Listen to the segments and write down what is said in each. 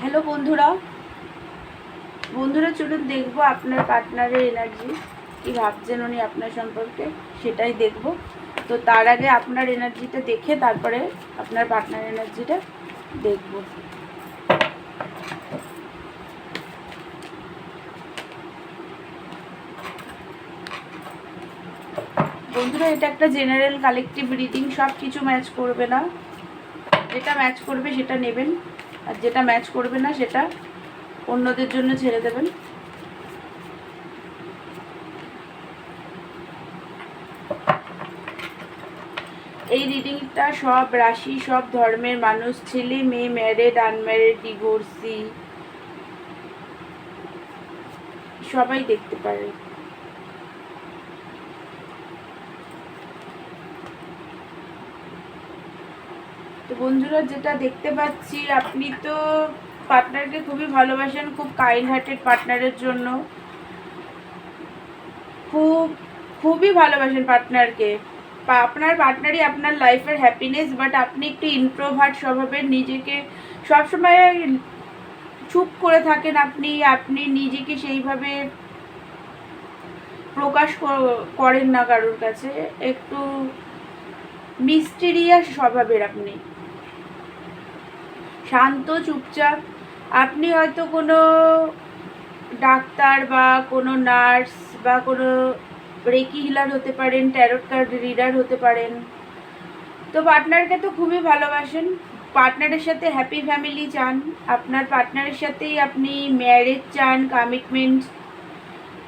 Hello বন্ধুরা। বন্ধুরা, চলুন দেখব আপনার পার্টনারের এনার্জি কী ভাবছেন উনি আপনার সম্পর্কে? সেটাই দেখব। তো তার আগে আপনার এনার্জিটা দেখে তারপরে আপনার পার্টনার এনার্জিটা দেখব। বন্ধুরা, এটা একটা জেনারেল কালেকটিভ রিডিং সব কিছু ম্যাচ করবে না। যেটা ম্যাচ করবে সেটা নেবেন। আর যেটা ম্যাচ করবে না, সেটা অন্যদের জন্য ছেড়ে দেবেন। এই রিডিংটা সব রাশি, সব ধর্মের মানুষ, ছেলে, মেয়ে ম্যারেড আনম্যারেড ডিভোর্সি সবাই দেখতে পারে। তো বন্ধুরা, যেটা দেখতে পাচ্ছি, আপনি তো পার্টনারকে খুবই ভালোবাসেন, খুব কাইন্ড হার্টেড পার্টনারের জন্য। খুব, খুবই ভালোবাসেন পার্টনারকে আপনার পার্টনারই আপনার লাইফের হ্যাপিনেস বাট আপনি একটু ইন্ট্রোভার্ট স্বভাবের নিজেকে সবসময় চুপ করে থাকেন আপনি আপনি নিজেকে সেইভাবে প্রকাশ করেন না কারোর কাছে। একটু মিস্টেরিয়াস স্বভাবের আপনি। শান্ত, চুপচাপ। আপনি হয়তো কোনো ডাক্তার বা কোনো নার্স বা কোনো রেকি হিলার হতে পারেন ট্যারট কার্ড রিডার হতে পারেন। তো পার্টনারকে তো খুবই ভালোবাসেন। পার্টনারের সাথে হ্যাপি ফ্যামিলি চান। আপনার পার্টনারের সাথেই আপনি ম্যারেজ চান কমিটমেন্ট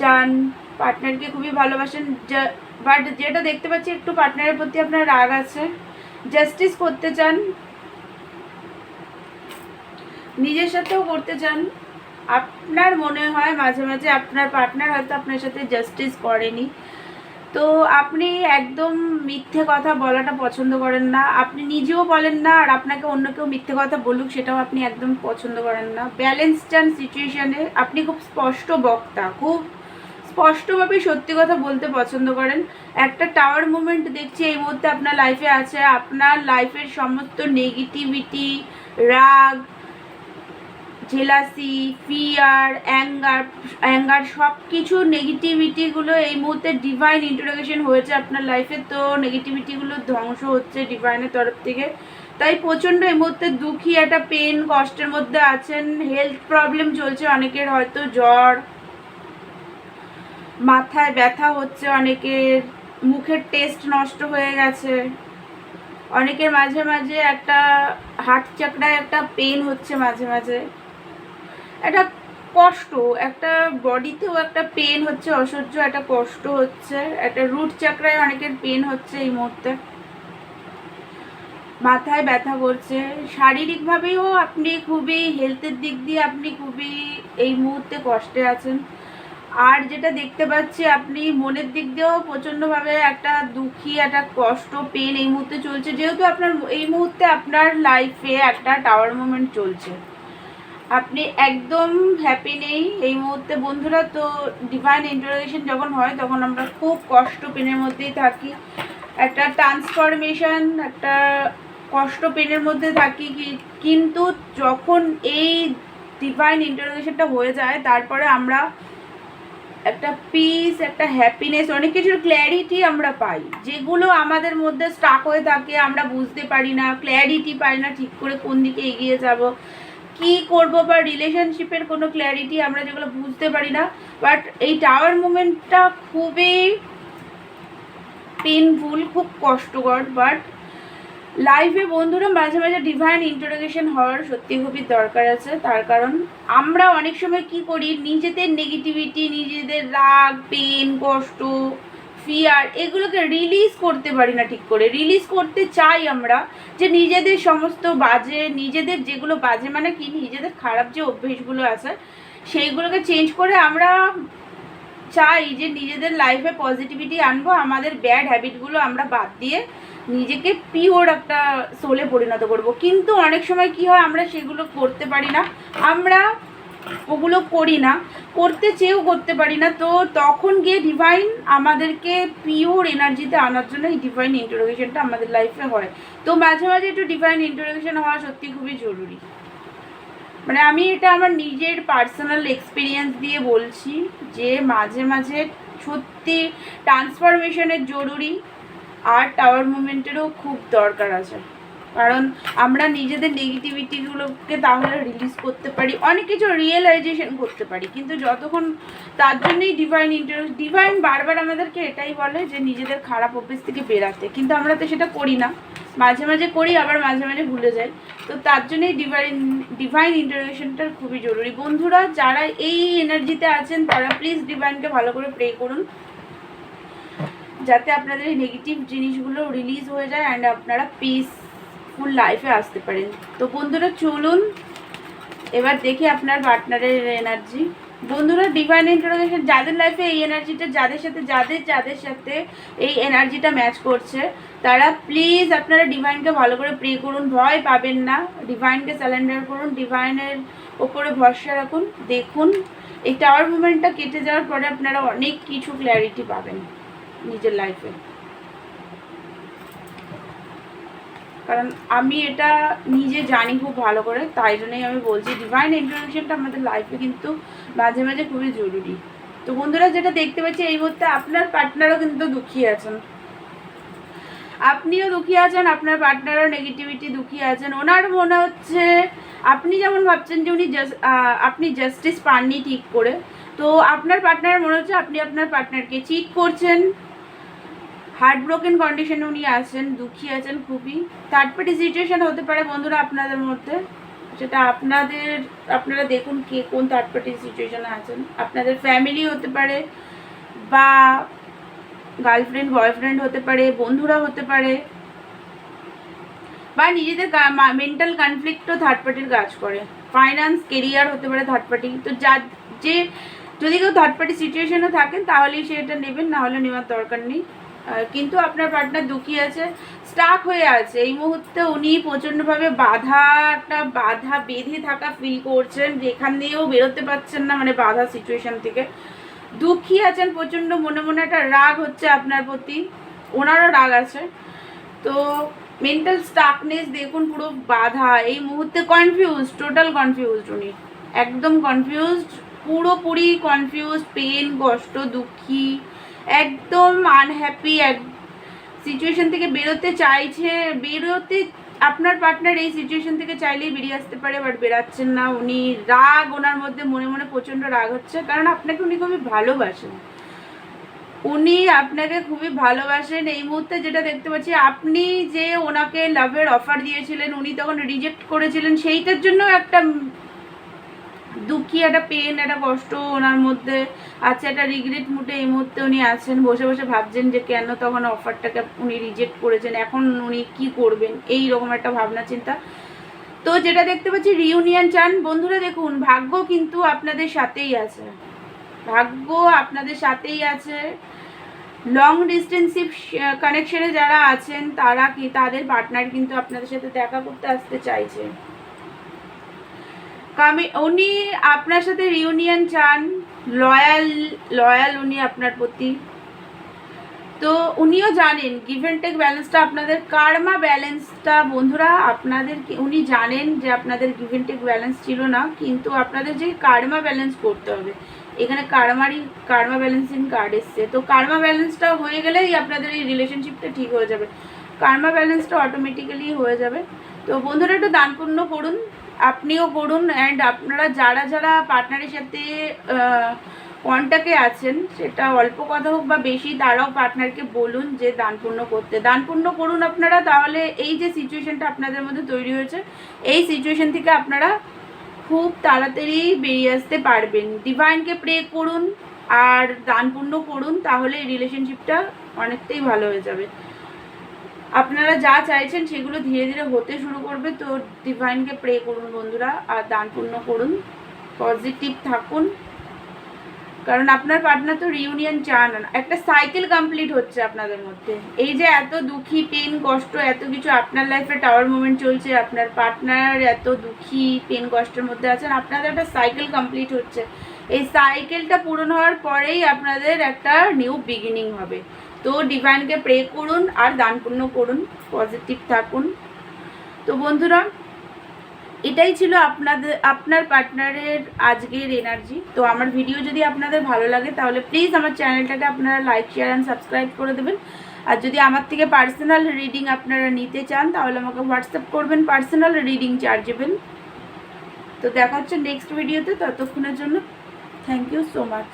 চান। পার্টনারকে খুবই ভালোবাসেন। বাট যেটা দেখতে পাচ্ছি, একটু পার্টনারের প্রতি আপনার রাগ আছে। জাস্টিস করতে চান। নিজের সাথেও করতে চান, আপনার মনে হয় মাঝে মাঝে আপনার পার্টনার হয়তো আপনার সাথে জাস্টিস করেনি। তো আপনি একদম মিথ্যে কথা বলাটা পছন্দ করেন না। আপনি নিজেও বলেন না আর আপনাকে অন্য কেউ মিথ্যে কথা বলুক সেটাও আপনি একদম পছন্দ করেন না। ব্যালেন্স চান সিচুয়েশানে আপনি খুব স্পষ্ট বক্তা, খুব স্পষ্টভাবে সত্যি কথা বলতে পছন্দ করেন। একটা টাওয়ার মুভমেন্ট দেখছি এই মুহূর্তে আপনার লাইফে আছে। আপনার লাইফের সমস্ত নেগেটিভিটি রাগ জেলাসি ফিয়ার অ্যাঙ্গার অ্যাঙ্গার সব কিছু নেগেটিভিটিগুলো এই মুহূর্তে ডিভাইন ইন্ট্রোডাকশন হয়েছে আপনার লাইফে তো নেগেটিভিটিগুলো ধ্বংস হচ্ছে ডিভাইনের তরফ থেকে। তাই প্রচণ্ড এই মুহূর্তে দুঃখী, একটা পেন কষ্টের মধ্যে আছেন। হেলথ প্রবলেম চলছে অনেকের, হয়তো জ্বর, মাথায় ব্যথা হচ্ছে অনেকের, মুখের টেস্ট নষ্ট হয়ে গেছে। অনেকের মাঝে মাঝে একটা হার্ট চাকরায় একটা পেন হচ্ছে মাঝে মাঝে। একটা কষ্ট, একটা বডিতেও একটা পেন হচ্ছে, অসহ্য, একটা কষ্ট হচ্ছে, একটা রুট চাকরায় অনেকের পেন হচ্ছে এই মুহূর্তে। মাথায় ব্যথা করছে। শারীরিকভাবেও আপনি খুবই হেলথের দিক দিয়ে আপনি খুবই এই মুহূর্তে কষ্টে আছেন। আর যেটা দেখতে পাচ্ছি, আপনি মনের দিক দিয়েও প্রচণ্ডভাবে একটা দুঃখী, একটা কষ্ট পেন এই মুহূর্তে চলছে। যেহেতু আপনার, এই মুহূর্তে আপনার লাইফে একটা টাওয়ার মুভমেন্ট চলছে। আপনি একদম হ্যাপি নেই। এই মুহূর্তে বন্ধুরা, তো ডিভাইন ইন্টারোগেশন যখন হয়, তখন আমরা খুব কষ্ট পেনের মধ্যেই থাকি। একটা ট্রান্সফরমেশন একটা কষ্ট পেনের মধ্যে থাকি কিন্তু যখন এই ডিভাইন ইন্টারোগেশনটা হয়ে যায়, তারপরে আমরা একটা পিস একটা হ্যাপিনেস অনেক কিছুর ক্ল্যারিটি আমরা পাই। যেগুলো আমাদের মধ্যে স্টাক হয়ে থাকে, আমরা বুঝতে পারি না ক্ল্যারিটি পাই না ঠিক করে কোন দিকে এগিয়ে যাব। কি করব বা রিলেশনশিপের কোনো ক্ল্যারিটি আমরা যেগুলো বুঝতে পারি না বাট এই টাওয়ার মুমেন্টটা খুবই পেনফুল খুব কষ্টকর বাট লাইফে বন্ধুরা মাঝে মাঝে ডিভাইন ইন্টারোগেশন হওয়ার সত্যি খুবই দরকার আছে। তার কারণ আমরা অনেক সময় কি করি, নিজেদের নেগেটিভিটি নিজেদের রাগ পেন কষ্ট ফিয়ার এগুলোকে রিলিজ করতে পারি না ঠিক করে। রিলিজ করতে চাই আমরা যে নিজেদের সমস্ত বাজে, নিজেদের যেগুলো বাজে মানে কি, নিজেদের খারাপ যে অভ্যেসগুলো আছে, সেইগুলোকে চেঞ্জ করে আমরা চাই যে নিজেদের লাইফে পজিটিভিটি আনব, আমাদের ব্যাড হ্যাবিটগুলো আমরা বাদ দিয়ে নিজেকে পিওর একটা সোলে পরিণত করব। কিন্তু অনেক সময় কি হয়, আমরা সেগুলো করতে পারি না। আমরা ওগুলো করি না, করতে চেয়েও করতে পারি না। তো তখন গিয়ে ডিভাইন আমাদেরকে পিওর এনার্জিতে আনার জন্য এই ডিভাইন ইন্টারোগেশনটা আমাদের লাইফে হয়। তো মাঝে মাঝে একটু ডিভাইন ইন্টারোগেশন হওয়া সত্যি খুবই জরুরি। মানে আমি এটা আমার নিজের পার্সোনাল এক্সপিরিয়েন্স দিয়ে বলছি যে মাঝে মাঝে সত্যি ট্রান্সফরমেশনের জরুরি আর টাওয়ার মুভমেন্টেরও খুব দরকার আছে। কারণ আমরা নিজেদের নেগেটিভিটিগুলোকে তাহলে রিলিজ করতে পারি, অনেক কিছু রিয়েলাইজেশন করতে পারি। কিন্তু যতক্ষণ তার জন্যই ডিভাইন ইন্টারেস্ট ডিভাইন বারবার আমাদেরকে এটাই বলে যে নিজেদের খারাপ অভ্যেস থেকে বেরাতে। কিন্তু আমরা তো সেটা করি না। মাঝে মাঝে করি, আবার মাঝে মাঝে ভুলে যাই। তো তার জন্যই ডিভাইন ডিভাইন ইন্টারভেশনটা খুবই জরুরি। বন্ধুরা, যারা এই এনার্জিতে আছেন, তারা প্লিজ ডিভাইনকে ভালো করে প্রে করুন। যাতে আপনাদের নেগেটিভ জিনিসগুলো রিলিজ হয়ে যায় অ্যান্ড আপনারা পিসফুল লাইফে আসতে পারেন। তো বন্ধুরা, চলুন, এবার দেখি আপনার পার্টনারের এনার্জি বন্ধুরা ডিভাইন ইন্টারোগেশন যাদের লাইফে এই এনার্জিটা যাদের সাথে, যাদের যাদের সাথে এই এনার্জিটা ম্যাচ করছে, তারা প্লিজ আপনারা ডিভাইনকে ভালো করে প্রে করুন। ভয় পাবেন না। ডিভাইনকে স্যালেন্ডার করুন। ডিভাইনের ওপরে ভরসা রাখুন। দেখুন, এই টাওয়ার মুভমেন্টটা কেটে যাওয়ার পরে আপনারা অনেক কিছু ক্ল্যারিটি পাবেন নিজের লাইফে কারণ আমি এটা নিজে জানি খুব ভালো করে, তাই জন্যই আমি বলছি ডিভাইন ইন্টারভিউশনটা আমাদের লাইফে কিন্তু মাঝে মাঝে খুবই জরুরি। তো বন্ধুরা, যেটা দেখতে পাচ্ছি এই মুহূর্তে আপনার পার্টনারও কিন্তু দুঃখী আছেন। আপনিও দুঃখী আছেন, আপনার পার্টনারও নেগেটিভিটি দুঃখী আছেন। ওনার মনে হচ্ছে, আপনি যেমন ভাবছেন যে উনি আপনি জাস্টিস পাননি ঠিক করে, তো আপনার পার্টনার মনে হচ্ছে আপনি আপনার পার্টনারকে চিট করছেন। হার্ট ব্রোকেন কন্ডিশনে উনি আছেন, দুঃখী আছেন, খুবই। থার্ড পার্টি সিচুয়েশন হতে পারে বন্ধুরা আপনাদের মধ্যে। সেটা আপনাদের, আপনারা দেখুন কে কোন থার্ড পার্টি সিচুয়েশনে আছেন। আপনাদের ফ্যামিলি হতে পারে বা গার্লফ্রেন্ড বয়ফ্রেন্ড হতে পারে, বন্ধুরা হতে পারে। বা নিজেদের মেন্টাল কনফ্লিক্টও থার্ড পার্টির কাজ করে। ফাইন্যান্স কেরিয়ার হতে পারে থার্ড পার্টি তো যা, যে, যদি কেউ থার্ড পার্টি সিচুয়েশনে থাকেন, তাহলেই সে এটা নেবেন, না হলে নেওয়ার দরকার নেই। কিন্তু আপনার পার্টনার দুঃখী আছে স্টাক হয়ে আছে। এই মুহূর্তে উনি প্রচণ্ডভাবে বাধাটা, বাধা বেঁধে থাকা ফিল করছেন, যেখান দিয়েও বেরোতে পারছেন না মানে বাধা সিচুয়েশন থেকে। দুঃখী আছেন, প্রচণ্ড মনে মনে একটা রাগ হচ্ছে আপনার প্রতি। ওনারও রাগ আছে। তো মেন্টাল স্টাকনেস দেখুন, পুরো বাধা। এই মুহূর্তে কনফিউজ টোটাল কনফিউজড উনি। একদম কনফিউজড পুরোপুরি কনফিউজ পেন কষ্ট, দুঃখী। একদম আনহ্যাপি এক সিচুয়েশন থেকে বেরোতে চাইছে, বেরোতে আপনার পার্টনার এই সিচুয়েশন থেকে চাইলেই বেরিয়ে আসতে পারে বাট বেরাচ্ছেন না। উনি রাগ, ওনার মধ্যে মনে মনে প্রচণ্ড রাগ হচ্ছে, কারণ আপনাকে উনি খুবই ভালোবাসেন। উনি আপনাকে খুবই ভালোবাসেন। এই মুহূর্তে যেটা দেখতে পাচ্ছি, আপনি যে ওনাকে লাভের অফার দিয়েছিলেন, উনি তখন রিজেক্ট করেছিলেন, সেইটার জন্য একটা দুঃখী, একটা পেন একটা কষ্ট ওনার মধ্যে আছে, একটা রিগ্রেট মুডে এই মুহূর্তে উনি আছেন। বসে বসে ভাবছেন যে কেন তখন অফারটাকে উনি রিজেক্ট করেছেন, এখন উনি কি করবেন? এই রকম একটা ভাবনা, চিন্তা। তো যেটা দেখতে পাচ্ছি রিউনিয়ন চান। বন্ধুরা, দেখুন, ভাগ্য কিন্তু আপনাদের সাথেই আছে। ভাগ্য আপনাদের সাথেই আছে। লং ডিস্টেন্সিভ কানেকশনে যারা আছেন, তারা কি, তাদের পার্টনার কিন্তু আপনাদের সাথে দেখা করতে আসতে চাইছে। কামি উনি আপনার সাথে রিউনিয়ন চান লয়াল লয়াল উনি আপনার প্রতি। তো উনিও জানেন গিভ অ্যান্ড টেক ব্যালেন্সটা আপনাদের কার্মা ব্যালেন্সটা বন্ধুরা আপনাদের উনি জানেন যে আপনাদের গিভ অ্যান্ড টেক ব্যালেন্স ছিল না, কিন্তু আপনাদের যে কার্মা ব্যালেন্স করতে হবে, এখানে কার্মারই কার্মা ব্যালেন্সিং কার্ড এসছে। তো কার্মা ব্যালেন্সটা হয়ে গেলেই আপনাদের এই রিলেশনশিপটা ঠিক হয়ে যাবে। কার্মা ব্যালেন্সটা অটোমেটিক্যালি হয়ে যাবে। তো বন্ধুরা একটু দান করুন আপনিও করুন অ্যান্ড আপনারা যারা যারা পার্টনারের সাথে কন্ট্যাক্টে আছেন, সেটা অল্প কথা হোক বা বেশি, তারাও পার্টনারকে বলুন যে দান পূর্ণ করতে। দান পূর্ণ করুন আপনারা, তাহলে এই যে সিচুয়েশনটা আপনাদের মধ্যে তৈরি হয়েছে, এই সিচুয়েশন থেকে আপনারা খুব তাড়াতাড়ি বেরিয়ে আসতে পারবেন। ডিভাইনকে প্রে করুন আর দান পূর্ণ করুন, তাহলে এই রিলেশনশিপটা অনেকটাই ভালো হয়ে যাবে। আপনারা যা চাইছেন সেগুলো ধীরে ধীরে হতে শুরু করবে। তো ডিভাইনকে প্রে করুন বন্ধুরা আর দান পূর্ণ করুন। পজিটিভ থাকুন। কারণ আপনার পার্টনার তো রিউনিয়ন চান একটা সাইকেল কমপ্লিট হচ্ছে আপনাদের মধ্যে। এই যে এত দুঃখী পেন কষ্ট এত কিছু আপনার লাইফে টাওয়ার মুভমেন্ট চলছে আপনার পার্টনার এত দুঃখী পেন কষ্টের মধ্যে আছেন আপনাদের একটা সাইকেল কমপ্লিট হচ্ছে। এই সাইকেলটা পূরণ হওয়ার পরেই আপনাদের একটা নিউ বিগিনিং হবে। তো ডিভাইনকে প্রে করুন আর দান পূর্ণ করুন পজিটিভ থাকুন। তো বন্ধুরা, এটাই ছিল আপনাদের, আপনার পার্টনারের আজকের এনার্জি তো আমার ভিডিও যদি আপনাদের ভালো লাগে, তাহলে প্লিজ আমার চ্যানেলটাকে আপনারা লাইক শেয়ার অ্যান্ড সাবস্ক্রাইব করে দেবেন। আর যদি আমার থেকে পার্সোনাল রিডিং আপনারা নিতে চান, তাহলে আমাকে হোয়াটসঅ্যাপ করবেন পার্সোনাল রিডিং চার্জেবেল তো দেখা হচ্ছে নেক্সট ভিডিওতে ততক্ষণের জন্য থ্যাংক ইউ সো মাচ